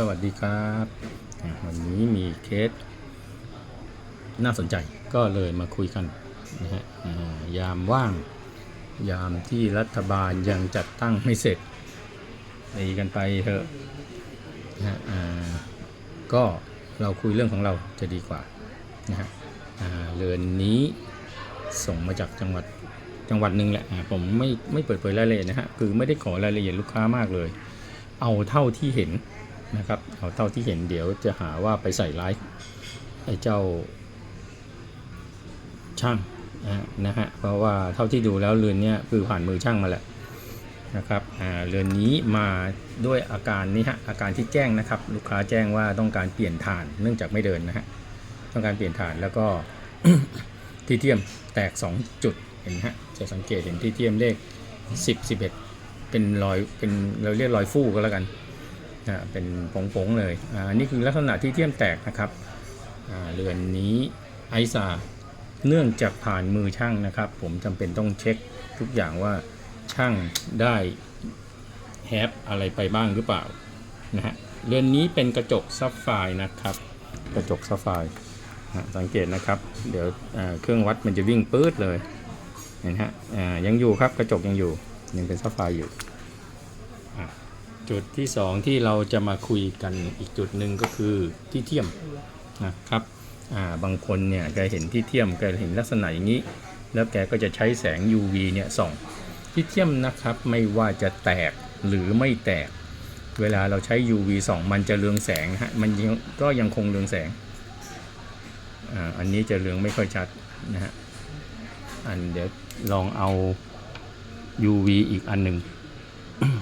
สวัสดีครับ วันนี้มีเคส น่าสนใจก็เลยมาคุยกันนะฮะยามว่าง ยามที่รัฐบาลยังจัดตั้งไม่เสร็จตีกันไปเถอะนะฮะก็เราคุยเรื่องของเราจะดีกว่านะฮะเรือนนี้ส่งมาจากจังหวัดจังหวัดหนึ่งแหละผมไม่ไม่เปิดเผยรายละเอียดนะฮะคือไม่ได้ขอรายละเอียดลูกค้ามากเลย เอาเท่าที่เห็น นะครับเอาเท่าที่เห็นเดี๋ยวจะหาว่าไปใส่ร้ายไอ้เจ้าช่างนะฮะเพราะว่าเท่าที่ดูแล้วเรือนเนี้ยคือผ่านมือช่างมาแหละนะครับเรือนนี้มาด้วยอาการนี้ฮะอาการที่แจ้งนะครับ ลูกค้าแจ้งว่าต้องการเปลี่ยนฐานเนื่องจากไม่เดินนะฮะต้องการเปลี่ยนฐานแล้วก็ที่เทียมแตก 2 จุดเห็นฮะจะสังเกตเห็นที่เทียมเลข 10 11 เป็นรอยเป็นเราเรียกรอยฟู่ก็แล้วกัน อ่าเป็นผงๆเลยอ่านี่คือลักษณะที่เทียมแตกนะครับอ่าเรือนนี้ไอซาเนื่องจากผ่านมือช่างนะครับ ผมจำเป็นต้องเช็คทุกอย่างว่าช่างได้แฮปอะไรไปบ้างหรือเปล่านะฮะเรือนนี้เป็นกระจกซับไฟนะครับ กระจกซับไฟสังเกตนะครับ เดี๋ยวเครื่องวัดมันจะวิ่งปื๊ดเลยเห็นฮะยังอยู่ครับกระจกยังอยู่ยังเป็นซับไฟอยู่ จุดที่2ที่เราจะมาคุยกันอีกจุดหนึ่งก็คือที่เทียมนะครับาบางคนเนี่ยแกเห็นที่เทียมแกเห็นลักษณะอย่างนี้ แล้วแกก็จะใช้แสง UV เนี่ยส่องที่เทียมนะครับไม่ว่าจะแตกหรือไม่แตก เวลาเราใช้ UV ส่องมันจะเรืองแสงฮะมันยังก็ยังคงเรืองแสงอันนี้จะเรืองไม่ค่อยชัดนะฮะอันเดี๋ยวลองเอา UV อีกอันหนึ่ง อืม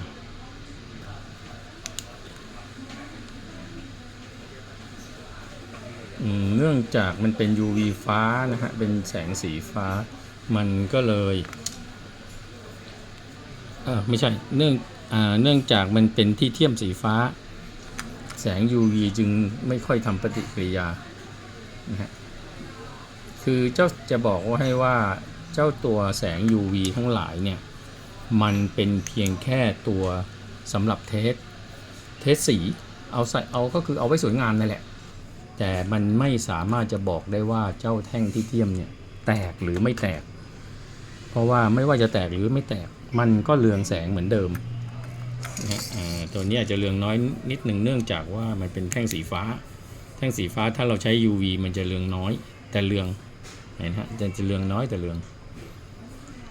เนื่องจากมันเป็น UV ฟ้านะฮะ เป็นแสงสีฟ้า มันก็เลยเออไม่ใช่ เนื่องเนื่องจากมันเป็นที่เทียมสีฟ้า แสง UV จึงไม่ค่อยทำปฏิกิริยานะฮะ คือเจ้าจะบอกว่าให้ว่าเจ้าตัวแสง UV ทั้งหลายเนี่ย มันเป็นเพียงแค่ตัวสำหรับเทส เทสสี เอาใส่ เอาก็คือเอาไว้สวยงามนั่นแหละ แต่มันไม่สามารถจะบอกได้ว่าเจ้าแท่งที่เทียมเนี่ยแตกหรือไม่แตก เพราะว่าไม่ว่าจะแตกหรือไม่แตกมันก็เรืองแสงเหมือนเดิมนะฮะตัวนี้ยจจะเรืองน้อยนิดหนึ่งเนื่องจากว่ามันเป็นแท่งสีฟ้า แท่งสีฟ้าถ้าเราใช้ UV มันจะเรืองน้อย แต่เรืองเห็นฮะจะจะเรืองน้อยแต่เรือง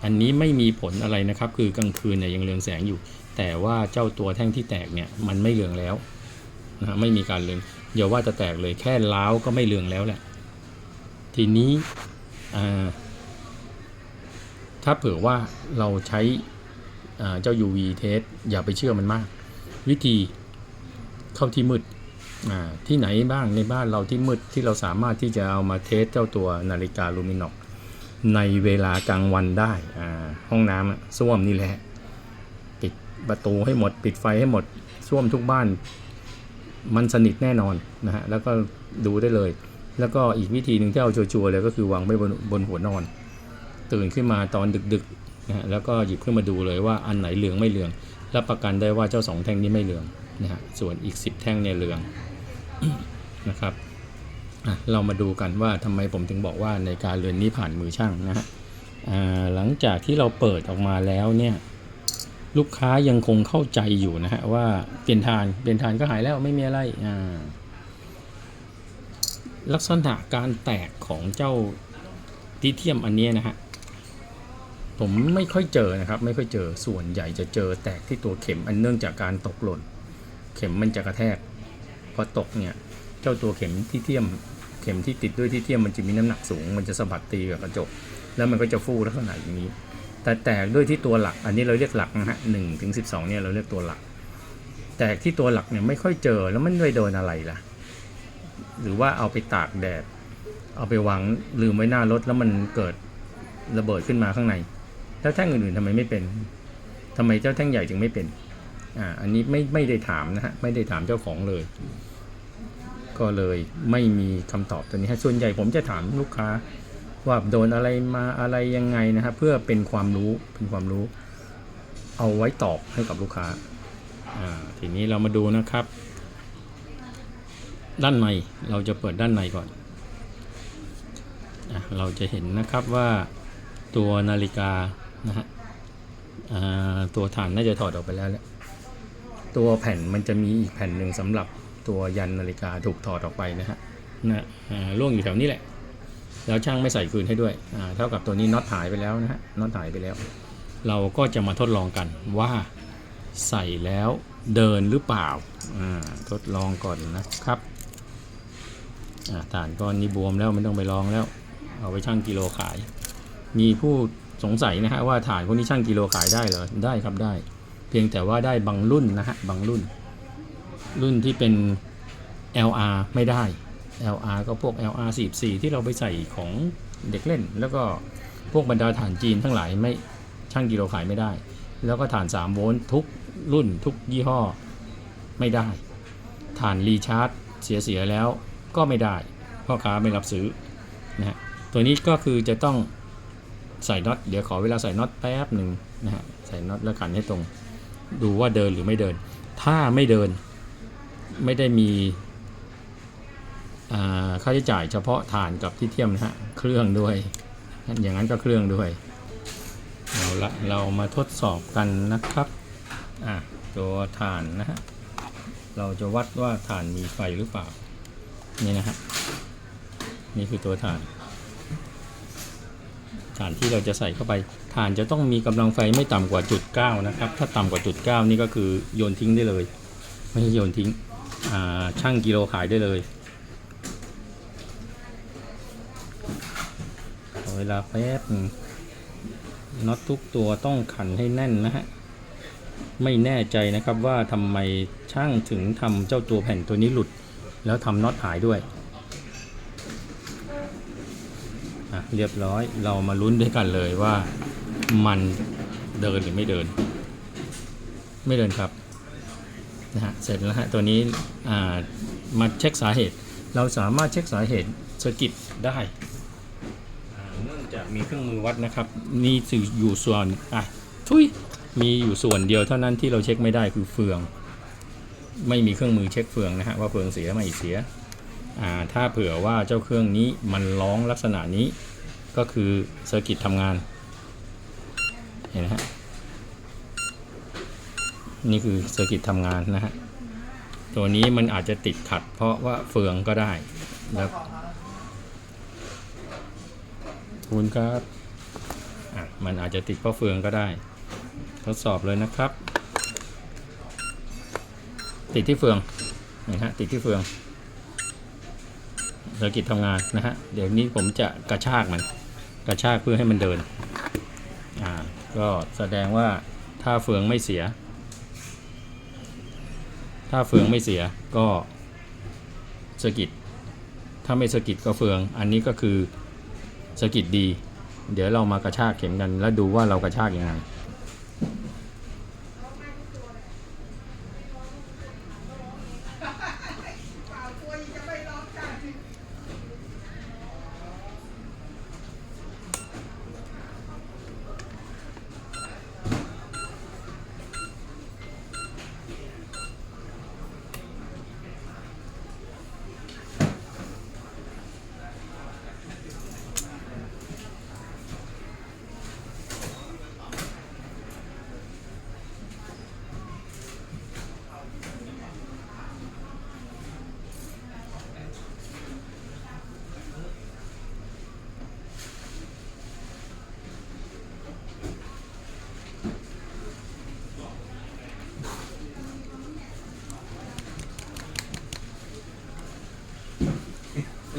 อันนี้ไม่มีผลอะไรนะครับ คือกลางคืนเนี่ยยังเรืองแสงอยู่ แต่ว่าเจ้าตัวแท่งที่แตกเนี่ยมันไม่เรืองแล้วนะฮะไม่มีการเรือง อย่าว่าจะแตกเลยแค่ล้าวก็ไม่เรืองแล้วแหละ ทีนี้ถ้าเผื่อว่าเราใช้เจ้า UV เทสอย่าไปเชื่อมันมาก วิธีเข้าที่มืดที่ไหนบ้างในบ้านเราที่มืดที่เราสามารถที่จะเอามาเทสเจ้าตัวนาฬิกาลูมินอกในเวลากลางวันได้อาห้องน้ำส้วมนี่แหละ ปิดประตูให้หมด ปิดไฟให้หมดส้วมทุกบ้าน มันสนิทแน่นอนนะฮะแล้วก็ดูได้เลย แล้วก็อีกวิธีหนึ่งที่เอาชัวร์ๆเลยก็คือวางไว้บนบนหัวนอน ตื่นขึ้นมาตอนดึกๆนะฮะแล้วก็หยิบขึ้นมาดูเลยว่าอันไหนเหลืองไม่เหลืองรับประกันได้ว่าเจ้าสองแท่งนี้ไม่เหลืองนะฮะส่วนอีก 10 แท่งเนี่ยเหลืองนะครับเรามาดูกันว่าทำไมผมถึงบอกว่าในการเรือนนี้ผ่านมือช่างนะฮะอ่าหลังจากที่เราเปิดออกมาแล้วเนี่ย ลูกค้ายังคงเข้าใจอยู่นะฮะว่าเปลี่ยนทานเปลี่ยนทานก็หายแล้วไม่มีอะไรอ่าลักษณะการแตกของเจ้าทิเทียมอันเนี้ยนะฮะผมไม่ค่อยเจอนะครับ ไม่ค่อยเจอส่วนใหญ่จะเจอแตกที่ตัวเข็มอันเนื่องจากการตกหล่น เข็มมันจะกระแทกพอตกเนี่ยเจ้าตัวเข็มที่เทียมเข็มที่ติดด้วยที่เทียมมันจะมีน้ำหนักสูง มันจะสะบัดตีกับกระจก แล้วมันก็จะฟูลักษณะอย่างนี้ แต่แตกด้วยที่ตัวหลัก อันนี้เราเรียกหลักนะฮะหนึ่งถึงสิบสองเนี่ยเราเรียกตัวหลัก แตกที่ตัวหลักเนี่ยไม่ค่อยเจอแล้วมันไปโดนอะไรล่ะ หรือว่าเอาไปตากแดด เอาไปวางลืมไว้หน้ารถแล้วมันเกิดระเบิดขึ้นมาข้างใน แล้วแท่งอื่นๆทำไมไม่เป็นทำไมเจ้าแท่งใหญ่จึงไม่เป็น อ่า อันนี้ไม่ไม่ได้ถามนะฮะ ไม่ได้ถามเจ้าของเลย ก็เลยไม่มีคำตอบตัวนี้ฮะ ส่วนใหญ่ผมจะถามลูกค้า ว่าโดนอะไรมาอะไรยังไงนะครับ เพื่อเป็นความรู้เป็นความรู้ เอาไว้ตอบให้กับลูกค้าทีนี้เรามาดูนะครับ ด้านในเราจะเปิดด้านในก่อนเราจะเห็นนะครับว่าตัวนาฬิกานะฮะตัวฐานน่าจะถอดออกไปแล้วแหละตัวแผ่นมันจะมีอีกแผ่นหนึ่งสำหรับตัวยันนาฬิกาถูกถอดออกไปนะฮะนะอ่าล่วงอยู่แถวนี้แหละ แล้วช่างไม่ใส่คืนให้ด้วยเท่ากับตัวนี้น็อตหายไปแล้วนะฮะน็อตหายไปแล้ว เราก็จะมาทดลองกันว่าใส่แล้วเดินหรือเปล่าทดลองก่อนนะครับฐานก้อนนี้บวมแล้วไม่ต้องไปลองแล้ว เอาไปชั่งกิโลขาย มีผู้สงสัยนะฮะว่าฐานพวกนี้ชั่งกิโลขายได้เหรอได้ครับได้ เพียงแต่ว่าได้บางรุ่นนะฮะบางรุ่น รุ่นที่เป็น LR ไม่ได้ LR ก็พวก LR 44ที่เราไปใส่ของเด็กเล่น แล้วก็พวกบรรดาฐานจีนทั้งหลายไม่ช่างกิโลขายไม่ได้ แล้วก็ฐาน 3 โวลต์ทุกรุ่นทุกยี่ห้อไม่ได้ ฐานรีชาร์จเสียๆแล้วก็ไม่ได้ พ่อค้าไม่รับซื้อนะฮะตัวนี้ก็คือจะต้องใส่น็อตเดี๋ยวขอเวลาใส่น็อตแป๊บหนึ่งนะฮะใส่น็อตแล้วขันให้ตรง ดูว่าเดินหรือไม่เดิน ถ้าไม่เดินไม่ได้มี ค่าใช้จ่ายเฉพาะฐานกับที่เทียมนะฮะเครื่องด้วย อย่างนั้นก็เครื่องด้วยเอาละเรามาทดสอบกันนะครับอะตัวฐานนะฮะเราจะวัดว่าฐานมีไฟหรือเปล่า นี่นะฮะนี่คือตัวฐานฐานที่เราจะใส่เข้าไปฐานจะต้องมีกำลังไฟไม่ต่ำกว่าจุด9นะครับ ถ้าต่ำกว่าจุด9นี่ก็คือโยนทิ้งได้เลย ไม่ใช่โยนทิ้งช่างกิโลขายได้เลย ขอ เวลาแป๊บหนึงน็อตทุกตัวต้องขันให้แน่นนะฮะ ไม่แน่ใจนะครับว่าทำไมช่างถึงทำเจ้าตัวแผ่นตัวนี้หลุด แล้วทำน็อตหายด้วยอะเรียบร้อยเรามาลุ้นด้วยกันเลยว่ามันเดินหรือไม่เดิน ไม่เดินครับนะฮะเสร็จแล้วฮะตัวนี้อ่ามาเช็คสาเหตุ เราสามารถเช็คสาเหตุสกิดได้ จากมีเครื่องมือวัดนะครับมีสื่ออยู่ส่วนอะทุยมีอยู่ส่วนเดียวเท่านั้นที่เราเช็คไม่ได้คือเฟือง ไม่มีเครื่องมือเช็คเฟืองนะฮะว่าเฟืองเสียไม่เสียอ่าถ้าเผื่อว่าเจ้าเครื่องนี้มันร้องลักษณะนี้ก็คือเซอร์กิตทำงานเห็นไหมฮะนี่คือเซอร์กิตทำงานนะฮะตัวนี้มันอาจจะติดขัดเพราะว่าเฟืองก็ได้แล้ว ขอบคุณครับอะมันอาจจะติดเพราะเฟืองก็ได้ ทดสอบเลยนะครับ ติดที่เฟืองนะฮะติดที่เฟืองเซอร์กิตทำงานนะฮะเดี๋ยวนี้ผมจะกระชากมัน กระชากเพื่อให้มันเดินอ่าก็แสดงว่าถ้าเฟืองไม่เสีย ถ้าเฟืองไม่เสียก็เซอร์กิตถ้าไม่เซอร์กิตก็เฟือง อันนี้ก็คือ สกิดดี เดี๋ยวเรามากระชากเข็มกันแล้วดูว่าเรากระชากยังไง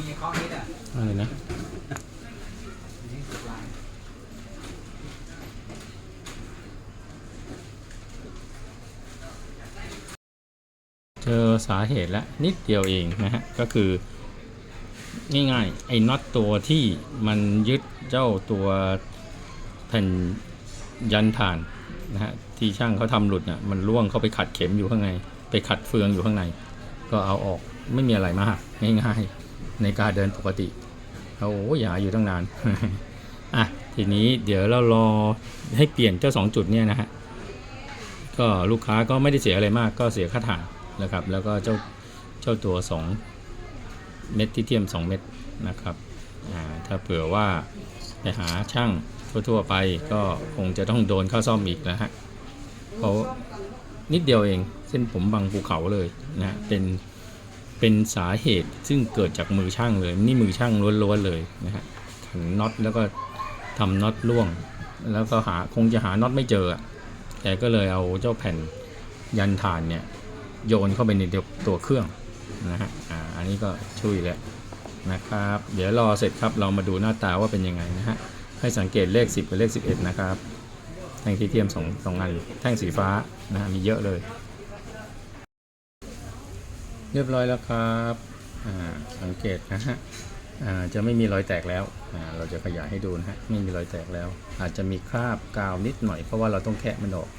มีข้อนี้อะ อะไรนะ เจอสาเหตุแล้วนิดเดียวเองนะฮะ ก็คือ ง่ายๆ ไอ้น็อตตัวที่มันยึดเจ้าตัวแผ่นยันฐานนะฮะที่ช่างเขาทำหลุดน่ะมันล่วงเข้าไปขัดเข็มอยู่ข้างใน ไปขัดเฟืองอยู่ข้างใน ก็เอาออกไม่มีอะไรมากง่ายๆ ในการเดินปกติเอาโอ้ยหาอยู่ตั้งนานอะทีนี้เดี๋ยวเรารอให้เปลี่ยนเจ้าสองจุดเนี่ยนะฮะก็ลูกค้าก็ไม่ได้เสียอะไรมากก็เสียค่าถ่าน นะครับ แล้วก็เจ้าเจ้าตัวสองเม็ดที่เทียม 2 เม็ดนะครับถ้าเผื่อว่าไปหาช่างทั่วๆไปก็คงจะต้องโดนเข้าซ่อมอีกนะฮะเพราะนิดเดียวเองเส้นผมบางภูเขาเลยนะเป็นเป็นสาเหตุซึ่งเกิดจากมือช่างเลย นี่มือช่างล้วนๆเลยนะฮะขันน็อตแล้วก็ทำน็อตร่วง แล้วก็หาคงจะหาน็อตไม่เจอแกก็เลยเอาเจ้าแผ่นยันฐานเนี่ย โยนเข้าไปในตัวเครื่องนะฮะอ่าอันนี้ก็ช่วยแล้วนะครับ เดี๋ยวรอเสร็จครับเรามาดูหน้าตาว่าเป็นยังไงนะฮะให้สังเกตเลข 10 กับเลข 11 นะครับแท่งที่เทียมสองสองอันแท่งสีฟ้านะฮะมีเยอะเลย เรียบร้อยแล้วครับอ่าสังเกตนะฮะอ่าจะไม่มีรอยแตกแล้วอ่าเราจะขยายให้ดูนะฮะไม่มีรอยแตกแล้ว อาจจะมีคราบกาวนิดหน่อยเพราะว่าเราต้องแคะมันออก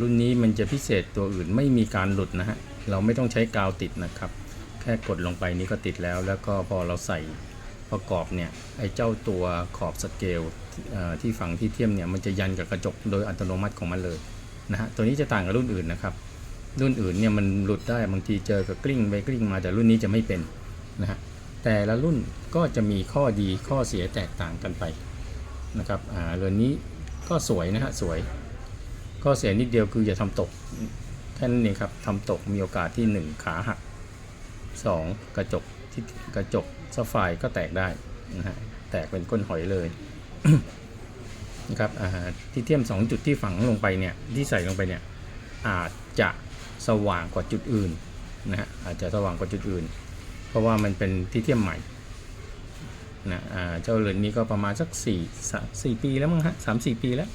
รุ่นนี้มันจะพิเศษตัวอื่นไม่มีการหลุดนะฮะ เราไม่ต้องใช้กาวติดนะครับ แค่กดลงไปนี้ก็ติดแล้ว แล้วก็พอเราใส่ประกอบเนี่ยไอ้เจ้าตัวขอบสเกลที่ฝังที่เทียมเนี่ยมันจะยันกับกระจกโดยอัตโนมัติของมันเลยนะฮะตัวนี้จะต่างกับรุ่นอื่นนะครับ รุ่นอื่นเนี่ยมันหลุดได้บางทีเจอกับกลิ้งไปกลิ้งมาแต่รุ่นนี้จะไม่เป็นนะฮะแต่ละรุ่นก็จะมีข้อดีข้อเสียแตกต่างกันไปนะครับอ่าเรือนนี้ก็สวยนะฮะสวย ข้อเสียนิดเดียวคืออย่าทำตกแค่นั้นเองครับทำตกมีโอกาสที่ 1 ขาหัก 2 กระจกที่กระจกซัฟไฟร์ก็แตกได้นะฮะแตกเป็นก้นหอยเลยนะครับที่เทียม 2 จุดที่ฝังลงไปเนี่ยที่ใส่ลงไปเนี่ยอาจจะสว่างกว่าจุดอื่นนะฮะอาจจะสว่างกว่าจุดอื่น เพราะว่ามันเป็นที่เทียมใหม่นะอ่าเจ้าเรือนนี้ก็ประมาณสัก4 3 4ปีแล้วมั้งฮะสามสี่ปีแล้ว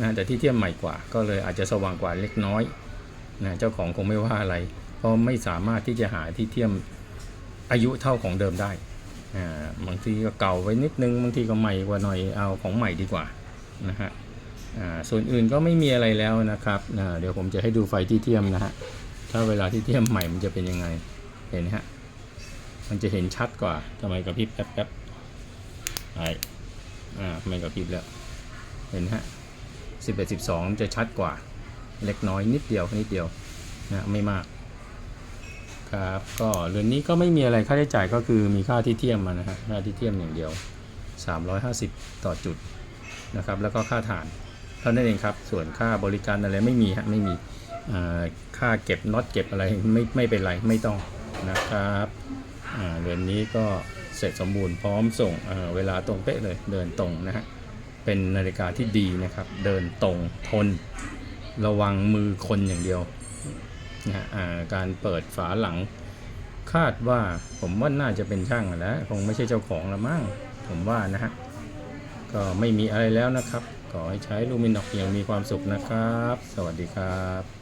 นะแต่ที่เทียมใหม่กว่า ก็เลยอาจจะสว่างกว่าเล็กน้อยนะเจ้าของคงไม่ว่าอะไร เพราะไม่สามารถที่จะหาที่เทียมอายุเท่าของเดิมได้อ่าบางทีก็เก่าไว้นิดนึงบางทีก็ใหม่กว่าหน่อยเอาของใหม่ดีกว่านะฮะอ่าส่วนอื่นก็ไม่มีอะไรแล้วนะครับเดี๋ยวผมจะให้ดูไฟที่เทียมนะฮะถ้าเวลาที่เทียมใหม่มันจะเป็นยังไงเห็นฮะมันจะเห็นชัดกว่าทำไมกับพริบแป๊บแป๊บไออ่าไม่กับพริบแล้วเห็นฮะ สิบเอ็ดสิบสองจะชัดกว่า เล็กน้อยนิดเดียวนิดเดียวนะไม่มากครับก็เรือนนี้ก็ไม่มีอะไรค่าใช้จ่ายก็คือมีค่าที่เทียมมานะฮะค่าที่เทียมอย่างเดียว 350 ต่อจุดนะครับแล้วก็ค่าฐานเท่านั้นเองครับส่วนค่าบริการอะไรไม่มีฮะไม่มีค่าเก็บน็อตเก็บอะไรไม่ไม่เป็นไรไม่ต้องนะครับเรือนนี้ก็เสร็จสมบูรณ์พร้อมส่งเวลาตรงเป๊ะเลยเดินตรงนะฮะ เป็นนาฬิกาที่ดีนะครับ เดินตรงทน ระวังมือคนอย่างเดียวนะฮะอ่าการเปิดฝาหลัง คาดว่าผมว่าน่าจะเป็นช่างแล้วคงไม่ใช่เจ้าของละมั้งผมว่านะฮะก็ไม่มีอะไรแล้วนะครับ ขอให้ใช้ลูมินอกอย่างมีความสุขนะครับ สวัสดีครับ